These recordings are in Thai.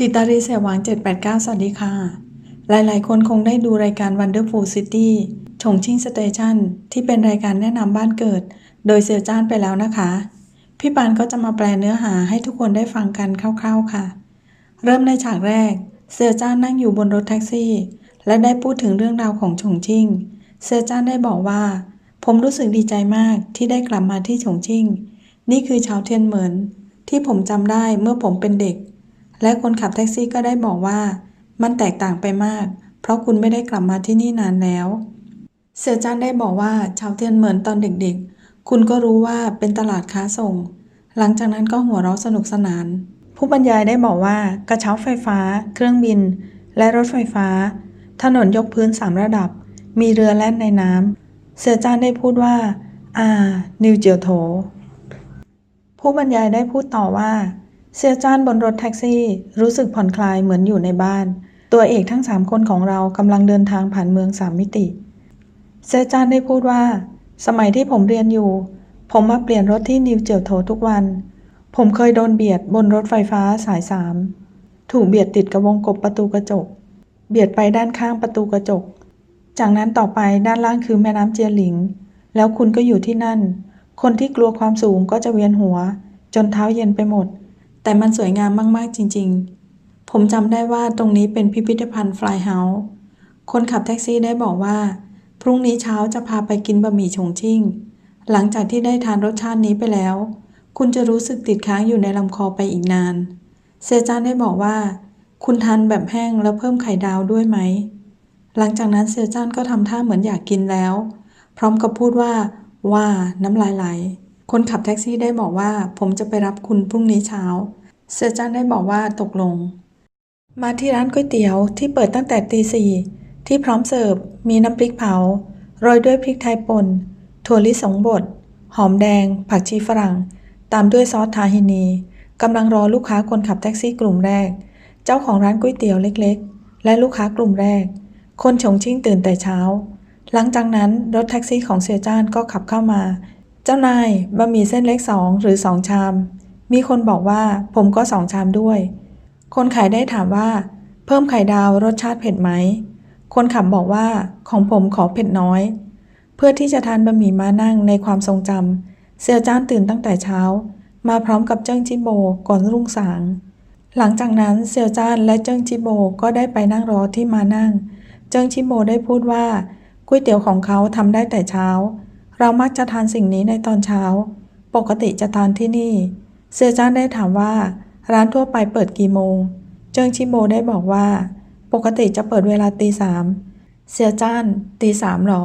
จิตารีเสวัง789 สวัสดีค่ะ หลายๆ คนคงได้ดูรายการ Wonderful City ชงชิ่งสเตชันที่เป็นรายการแนะนำบ้านเกิด โดยเซียวจ้านไปแล้วนะคะ พี่ปานก็จะมาแปลเนื้อหาให้ทุกคนได้ฟังกันคร่าวๆค่ะ เริ่มในฉากแรก เซียวจ้านนั่งอยู่บนรถแท็กซี่ และได้พูดถึงเรื่องราวของฉงชิ่ง เซียวจ้านได้บอกว่า ผมรู้สึกดีใจมากที่ได้กลับมาที่ฉงชิ่ง นี่คือชาวเทียนเหมินที่ผมจำได้เมื่อผมเป็นเด็ก และคนขับแท็กซี่ก็ได้บอกว่า มันแตกต่างไปมาก เพราะคุณไม่ได้กลับมาที่นี่นานแล้ว เสี่ยวจ้านได้บอกว่าชาวเทียนเหมินตอนเด็กๆ คุณก็รู้ว่าเป็นตลาดค้าส่ง หลังจากนั้นก็หัวเราะสนุกสนาน ผู้บรรยายได้บอกว่ากระเช้าไฟฟ้า เครื่องบิน และรถไฟฟ้า ถนนยกพื้นสามระดับ มีเรือแล่นในน้ำเสี่ยวจ้านได้พูดว่า อ่า นิวเจียวโถ ผู้บรรยายได้พูดต่อว่า เซียจ้านบนรถแท็กซี่ รู้สึกผ่อนคลายเหมือนอยู่ในบ้าน ตัวเอกทั้งสามคนของเรากำลังเดินทางผ่านเมืองสามมิติเซียจ้านได้พูดว่า สมัยที่ผมเรียนอยู่ ผมมาเปลี่ยนรถที่นิวเจียวโถทุกวัน ผมเคยโดนเบียดบนรถไฟฟ้าสายสามถูกเบียดติดกับวงกบประตูกระจก เบียดไปด้านข้างประตูกระจก จากนั้นต่อไปด้านล่างคือแม่น้ำเจียหลิง แล้วคุณก็อยู่ที่นั่น คนที่กลัวความสูงก็จะเวียนหัว จนเท้าเย็นไปหมด แต่มันสวยงามมาก ๆ จริง ๆ ผมจำได้ว่าตรงนี้เป็นพิพิธภัณฑ์ฟลายเฮาส์คนขับแท็กซี่ได้บอกว่า พรุ่งนี้เช้าจะพาไปกินบะหมี่ชงชิ่ง หลังจากที่ได้ทานรสชาตินี้ไปแล้ว คุณจะรู้สึกติดค้างอยู่ในลำคอไปอีกนาน เซจานได้บอกว่า คุณทานแบบแห้งแล้วเพิ่มไข่ดาวด้วยไหม หลังจากนั้นเซจานก็ทำท่าเหมือนอยากกินแล้ว พร้อมกับพูดว่า ว่าน้ำลายไหล คนขับแท็กซี่ได้บอกว่าผมจะไปรับคุณพรุ่งนี้เช้า เซอร์จานได้บอกว่าตกลง มาที่ร้านก๋วยเตี๋ยวที่เปิดตั้งแต่ตีสี่ที่พร้อมเสิร์ฟมีน้ำพริกเผาโรยด้วยพริกไทยป่นถั่วลิสงบดหอมแดง ผักชีฝรั่ง ตามด้วยซอสทาฮินีกำลังรอลูกค้าคนขับแท็กซี่กลุ่มแรก เจ้าของร้านก๋วยเตี๋ยวเล็กๆ และลูกค้ากลุ่มแรก คนฉงชิ่งตื่นแต่เช้า หลังจากนั้นรถแท็กซี่ของเซียจ้านก็ขับเข้ามา จ้านายบะหมี่เส้นเล็กสองหรือสองชาม มีคนบอกว่าผมก็สองชามด้วย คนขายได้ถามว่า เพิ่มไข่ดาวรสชาติเผ็ดไหม คนขับบอกว่าของผมขอเผ็ดน้อย เพื่อที่จะทานบะหมี่มานั่งในความทรงจำเซียวจ้านตื่นตั้งแต่เช้า มาพร้อมกับเจิ้งจิโบก่อนรุ่งสาง หลังจากนั้นเซียวจ้านและเจิ้งจิโบก็ได้ไปนั่งรอที่มานั่ง เจิ้งจิโบได้พูดว่าก๋วยเตี๋ยวของเขาทำได้แต่เช้า เรามักจะทานสิ่งนี้ในตอนเช้า ปกติจะทานที่นี่ เซียจ้านได้ถามว่า ร้านทั่วไปเปิดกี่โมง เจิงชิโบได้บอกว่า ปกติจะเปิดเวลาตีสามเซียจ้านตีสามหรอ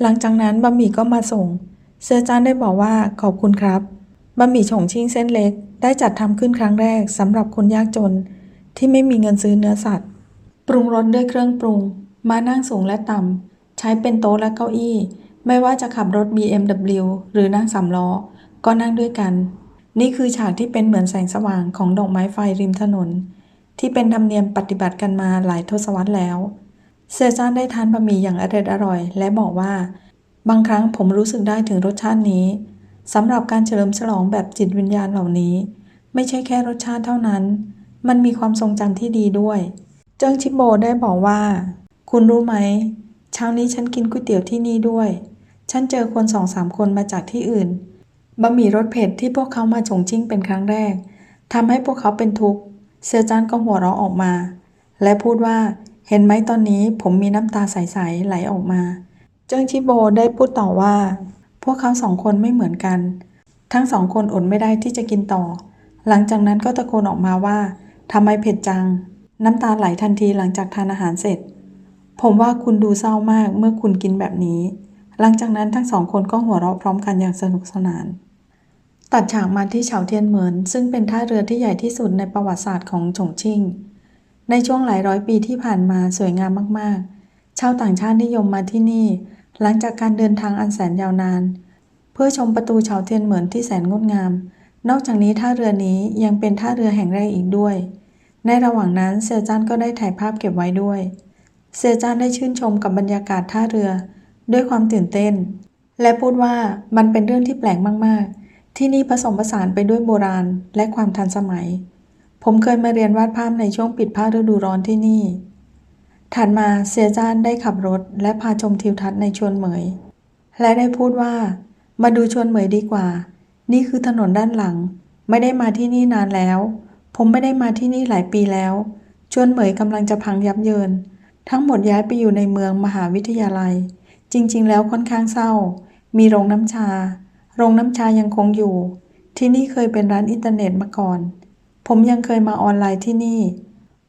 หลังจากนั้นบะหมี่ก็มาส่ง เซียจ้านได้บอกว่าขอบคุณครับ บะหมี่ฉงชิ่งเส้นเล็ก ได้จัดทำขึ้นครั้งแรกสำหรับคนยากจน ที่ไม่มีเงินซื้อเนื้อสัตว์ ปรุงรสด้วยเครื่องปรุง มานั่งสูงและต่ำ ใช้เป็นโต๊ะและเก้าอี้ ไม่ว่าจะขับรถ BMW หรือนั่งสามล้อ ก็นั่งด้วยกัน นี่คือฉากที่เป็นเหมือนแสงสว่างของดอกไม้ไฟริมถนน ที่เป็นธรรมเนียมปฏิบัติกันมาหลายทศวรรษแล้ว เซซานได้ทานบะหมี่อย่างอร่อยอร่อย และบอกว่า บางครั้งผมรู้สึกได้ถึงรสชาตินี้สำหรับการเฉลิมฉลองแบบจิตวิญญาณเหล่านี้ ไม่ใช่แค่รสชาติเท่านั้น มันมีความทรงจำที่ดีด้วย เจิ้งชิโบได้บอกว่า คุณรู้ไหมเช้านี้ฉันกินก๋วยเตี๋ยวที่นี่ด้วย ฉันเจอคนสองสามคนมาจากที่อื่น บะหมี่รสเผ็ดที่พวกเขามาฉงชิ่งเป็นครั้งแรกทำให้พวกเขาเป็นทุกข์เซียจานก็หัวเราะออกมา และพูดว่า เห็นไหมตอนนี้ผมมีน้ำตาใสๆไหลออกมา เจิ้งชิโบได้พูดต่อว่า พวกเขาสองคนไม่เหมือนกัน ทั้งสองคนอดไม่ได้ที่จะกินต่อ หลังจากนั้นก็ตะโกนออกมาว่าทำไมเผ็ดจัง น้ำตาไหลทันทีหลังจากทานอาหารเสร็จ ผมว่าคุณดูเศร้ามากเมื่อคุณกินแบบนี้ หลังจากนั้นทั้งสองคนก็หัวเราะพร้อมกันอย่างสนุกสนาน ตัดฉากมาที่เฉาเทียนเหมินซึ่งเป็นท่าเรือที่ใหญ่ที่สุดในประวัติศาสตร์ของฉงชิ่ง ในช่วงหลายร้อยปีที่ผ่านมาสวยงามมากๆ ชาวต่างชาตินิยมมาที่นี่ หลังจากการเดินทางอันแสนยาวนาน เพื่อชมประตูเฉาเทียนเหมินที่แสนงดงาม นอกจากนี้ท่าเรือนี้ยังเป็นท่าเรือแห่งแรกอีกด้วย ในระหว่างนั้นเซียวจันก็ได้ถ่ายภาพเก็บไว้ด้วย เซียจานได้ชื่นชมกับบรรยากาศท่าเรือ ด้วยความตื่นเต้น และพูดว่ามันเป็นเรื่องที่แปลกมาก ๆ ที่นี่ผสมผสานไปด้วยโบราณและความทันสมัย ผมเคยมาเรียนวาดภาพในช่วงปิดภาคฤดูร้อนที่นี่ ถัดมาเสียจ้านได้ขับรถและพาชมทิวทัศน์ในชวนเหมย และได้พูดว่า มาดูชวนเหมยดีกว่า นี่คือถนนด้านหลัง ไม่ได้มาที่นี่นานแล้ว ผมไม่ได้มาที่นี่หลายปีแล้ว ชวนเหมยกำลังจะพังยับเยิน ทั้งหมดย้ายไปอยู่ในเมืองมหาวิทยาลัย จริงๆ แล้วค่อนข้างเศร้า มีโรงน้ำชา โรงน้ำชายังคงอยู่ ที่นี่เคยเป็นร้านอินเทอร์เน็ตมาก่อน ผมยังเคยมาออนไลน์ที่นี่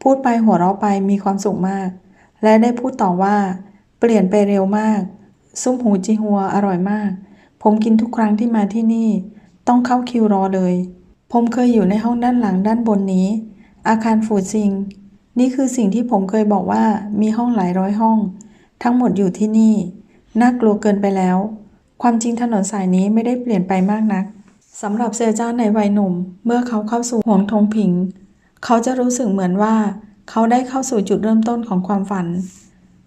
พูดไปหัวเราะไปมีความสุขมาก และได้พูดต่อว่า เปลี่ยนไปเร็วมาก ซุปหูจีฮัวอร่อยมาก ผมกินทุกครั้งที่มาที่นี่ ต้องเข้าคิวรอเลย ผมเคยอยู่ในห้องด้านหลังด้านบนนี้ อาคารฟูซิง นี่คือสิ่งที่ผมเคยบอกว่ามีห้องหลายร้อยห้อง ทั้งหมดอยู่ที่นี่ น่ากลัวเกินไปแล้ว ความจริงถนนสายนี้ไม่ได้เปลี่ยนไปมากนักสำหรับเซอร์จ้านในวัยหนุ่ม เมื่อเขาเข้าสู่ห่วงทงผิง เขาจะรู้สึกเหมือนว่า เขาได้เข้าสู่จุดเริ่มต้นของความฝัน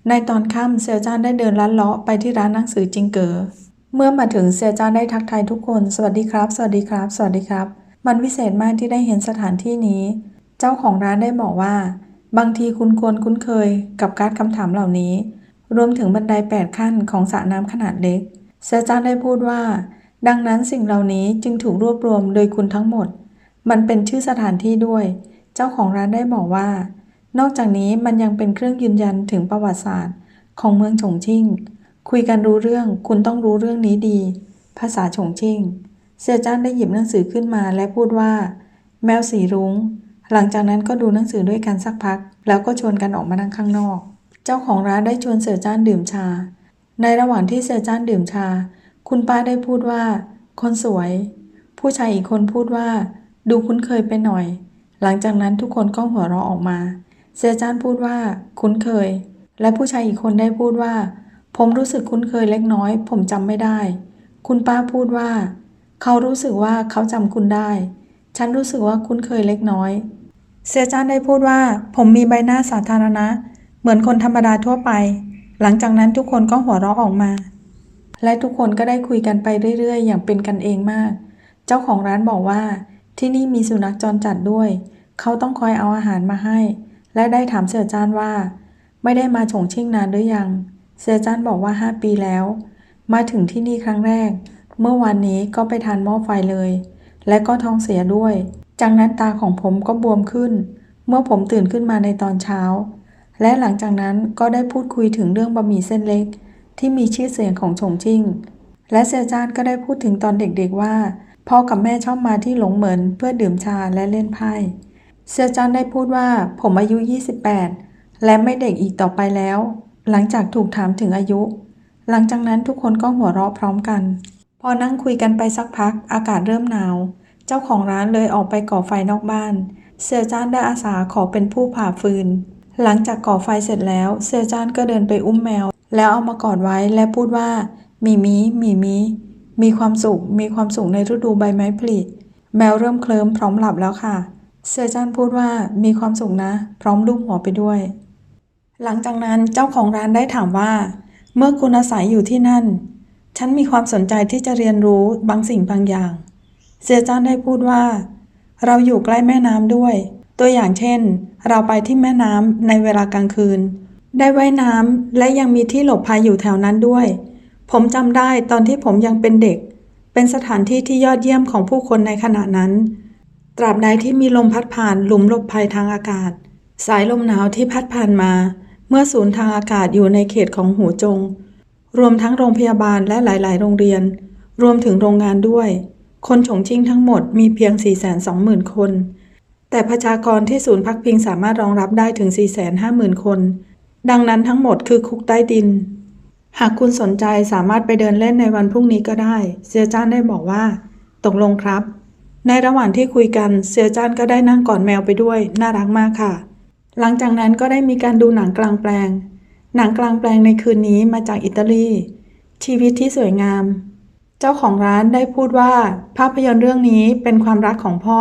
ในตอนค่ำเซียวจ้านได้เดินลัดเลาะไปที่ร้านหนังสือจิงเก๋อเมื่อมาถึงเซียวจ้านได้ทักทายทุกคน สวัสดีครับ สวัสดีครับ สวัสดีครับ มันวิเศษมากที่ได้เห็นสถานที่นี้ เจ้าของร้านได้บอกว่า บางทีคุณควรคุ้นเคยกับการดคำถามเหล่านี้ รวมถึงบันไดแปดขั้นของสระน้ำขนาดเล็กเซจานได้พูดว่า ดังนั้นสิ่งเหล่านี้จึงถูกรวบรวมโดยคุณทั้งหมด มันเป็นชื่อสถานที่ด้วย เจ้าของร้านได้บอกว่า นอกจากนี้มันยังเป็นเครื่องยืนยันถึงประวัติศาสตร์ ของเมืองฉงชิ่ง คุยกันรู้เรื่อง คุณต้องรู้เรื่องนี้ดี ภาษาฉงชิ่ง เซียจ้านได้หยิบหนังสือขึ้นมาและพูดว่า แมวสีรุง้ง หลังจากนั้นก็ดูหนังสือด้วยกันสักพัก แล้วก็ชวนกันออกมานั่งข้างนอก เจ้าของร้านได้ชวนเสือจ้านดื่มชา ในระหว่างที่เสือจ้านดื่มชา คุณป้าได้พูดว่า คนสวย ผู้ชายอีกคนพูดว่า ดูคุ้นเคยไปหน่อย หลังจากนั้นทุกคนก็หัวเราะออกมาเซียจานพูดว่า คุ้นเคย และผู้ชายอีกคนได้พูดว่า ผมรู้สึกคุ้นเคยเล็กน้อย ผมจำไม่ได้ คุณป้าพูดว่า เขารู้สึกว่าเขาจำคุณได้ ฉันรู้สึกว่าคุ้นเคยเล็กน้อยเซียจานได้พูดว่า ผมมีใบหน้าสาธารณะ เหมือนคนธรรมดาทั่วไป หลังจากนั้นทุกคนก็หัวเราะออกมา และทุกคนก็ได้คุยกันไปเรื่อย ๆ อย่างเป็นกันเองมาก เจ้าของร้านบอกว่า ที่นี่มีสุนัขจรจัดด้วย เขาต้องคอยเอาอาหารมาให้ และได้ถามเสี่ยจานว่า ไม่ได้มาฉงชิ่งนานหรือยัง เสี่ยจานบอกว่า 5 ปีแล้ว มาถึงที่นี่ครั้งแรก เมื่อวานนี้ก็ไปทานหม้อไฟเลย และก็ท้องเสียด้วย จากนั้นตาของผมก็บวมขึ้น เมื่อผมตื่นขึ้นมาในตอนเช้า และหลังจากนั้นก็ได้พูดคุยถึงเรื่องบะหมี่เส้นเล็ก ที่มีชื่อเสียงของฉงชิ่ง และเสี่ยจานก็ได้พูดถึงตอนเด็กๆว่า พ่อกับแม่ชอบมาที่หลงเหมินเพื่อดื่มชาและเล่นไพ่เซียจันได้พูดว่าผมอายุ 28 และไม่เด็กอีกต่อไปแล้ว หลังจากถูกถามถึงอายุ หลังจากนั้นทุกคนก็หัวเราะพร้อมกัน พอนั่งคุยกันไปสักพักอากาศเริ่มหนาว เจ้าของร้านเลยออกไปก่อไฟนอกบ้าน เซียจานได้อาสาขอเป็นผู้ผ่าฟืน หลังจากก่อไฟเสร็จแล้ว เซียจานก็เดินไปอุ้มแมว แล้วเอามากอดไว้และพูดว่ามีมีมีมี มีความสุข มีความสุขในฤดูใบไม้ผลิแมวเริ่มเคลิ้มพร้อมหลับแล้วค่ะเสือจันพูดว่ามีความสุขนะ พร้อมลูบหัวไปด้วย หลังจากนั้นเจ้าของร้านได้ถามว่า เมื่อคุณอาศัยอยู่ที่นั่น ฉันมีความสนใจที่จะเรียนรู้บางสิ่งบางอย่างเสือจันได้พูดว่า เราอยู่ใกล้แม่น้ำด้วย ตัวอย่างเช่น เราไปที่แม่น้ำในเวลากลางคืน ได้ว่ายน้ำและยังมีที่หลบภัยอยู่แถวนั้นด้วย ผมจำได้ตอนที่ผมยังเป็นเด็ก เป็นสถานที่ที่ยอดเยี่ยมของผู้คนในขณะนั้น ตราบใดที่มีลมพัดผ่านหลุมหลบภัยทางอากาศ สายลมหนาวที่พัดผ่านมา เมื่อศูนย์ทางอากาศอยู่ในเขตของหูจง รวมทั้งโรงพยาบาลและหลาย ๆ โรงเรียน รวมถึงโรงงานด้วย คนฉงชิ่งทั้งหมดมีเพียง 420,000 คน แต่ประชากรที่ศูนย์พักพิงสามารถรองรับได้ถึง 450,000 คน ดังนั้นทั้งหมดคือคุกใต้ดิน หากคุณสนใจสามารถไปเดินเล่นในวันพรุ่งนี้ก็ได้ เซียจ้านได้บอกว่า ตกลงครับ ในระหว่างที่คุยกันเซียจ้านก็ได้นั่งกอดแมวไปด้วย น่ารักมากค่ะ หลังจากนั้นก็ได้มีการดูหนังกลางแปลง หนังกลางแปลงในคืนนี้มาจากอิตาลี ชีวิตที่สวยงาม เจ้าของร้านได้พูดว่า ภาพยนตร์เรื่องนี้เป็นความรักของพ่อ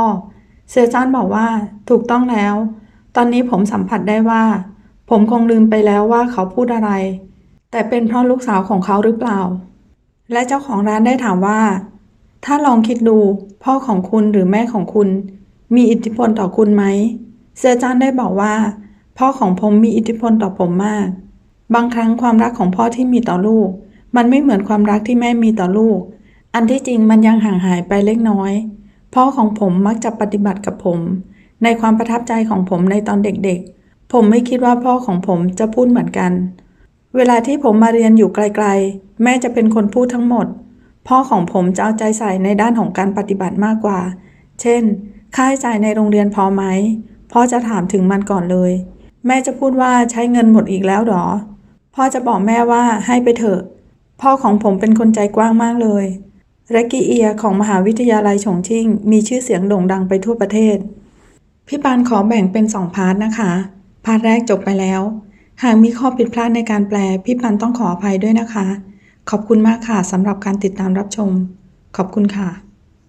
เซียจ้านบอกว่าถูกต้องแล้ว ตอนนี้ผมสัมผัสได้ว่า ผมคงลืมไปแล้วว่าเขาพูดอะไร แต่เป็นเพราะลูกสาวของเขาหรือเปล่า และเจ้าของร้านได้ถามว่า ถ้าลองคิดดูพ่อของคุณหรือแม่ของคุณ มีอิทธิพลต่อคุณไหม เซอร์จานได้บอกว่า พ่อของผมมีอิทธิพลต่อผมมาก บางครั้งความรักของพ่อที่มีต่อลูก มันไม่เหมือนความรักที่แม่มีต่อลูก อันที่จริงมันยังห่างหายไปเล็กน้อย พ่อของผมมักจะปฏิบัติกับผม ในความประทับใจของผมในตอนเด็กๆ ผมไม่คิดว่าพ่อของผมจะพูดเหมือนกัน เวลาที่ผมมาเรียนอยู่ไกลๆ แม่จะเป็นคนพูดทั้งหมด พ่อของผมจะเอาใจใส่ในด้านของการปฏิบัติมากกว่า เช่น ค่าใช้จ่ายในโรงเรียนพอไหม พ่อจะถามถึงมันก่อนเลย แม่จะพูดว่าใช้เงินหมดอีกแล้วหรอ พ่อจะบอกแม่ว่าให้ไปเถอะ พ่อของผมเป็นคนใจกว้างมากเลย แรกกี้เอียของมหาวิทยาลัยฉงชิ่ง มีชื่อเสียงโด่งดังไปทั่วประเทศ พี่ปานขอแบ่งเป็นสองพาร์ทนะคะ พาร์ทแรกจบไปแล้ว หากมีข้อผิดพลาดในการแปล พี่ปานต้องขออภัยด้วยนะคะ ขอบคุณมากค่ะสำหรับการติดตามรับชม ขอบคุณค่ะ